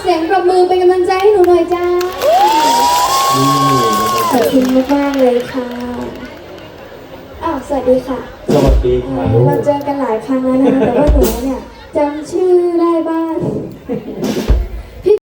เสียงปรบมือเป็นกำลังใจให้หนูหน่อยจ้า ขอบคุณมากๆเลยค่ะ อ้สวัสดีค่ะสวัสดีครัเราเจอกันหลายครั้งแล้วนะแต่ว่าหนูเนี่ยจำชื่อได้บ้าง